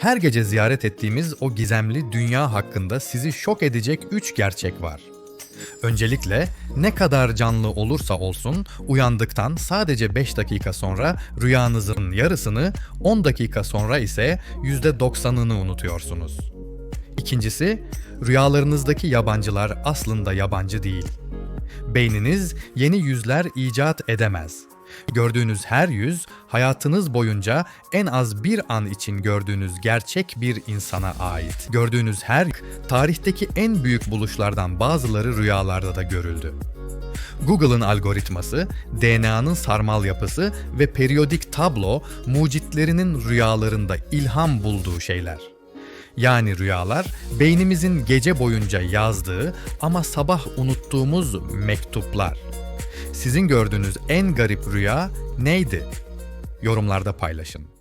Her gece ziyaret ettiğimiz o gizemli dünya hakkında sizi şok edecek 3 gerçek var. Öncelikle ne kadar canlı olursa olsun uyandıktan sadece 5 dakika sonra rüyanızın yarısını, 10 dakika sonra ise %90'ını unutuyorsunuz. İkincisi, rüyalarınızdaki yabancılar aslında yabancı değil. Beyniniz yeni yüzler icat edemez. Gördüğünüz her yüz hayatınız boyunca en az bir an için gördüğünüz gerçek bir insana ait. Gördüğünüz her tarihteki en büyük buluşlardan bazıları rüyalarda da görüldü. Google'ın algoritması, DNA'nın sarmal yapısı ve periyodik tablo mucitlerinin rüyalarında ilham bulduğu şeyler. Yani rüyalar beynimizin gece boyunca yazdığı ama sabah unuttuğumuz mektuplar. Sizin gördüğünüz en garip rüya neydi? Yorumlarda paylaşın.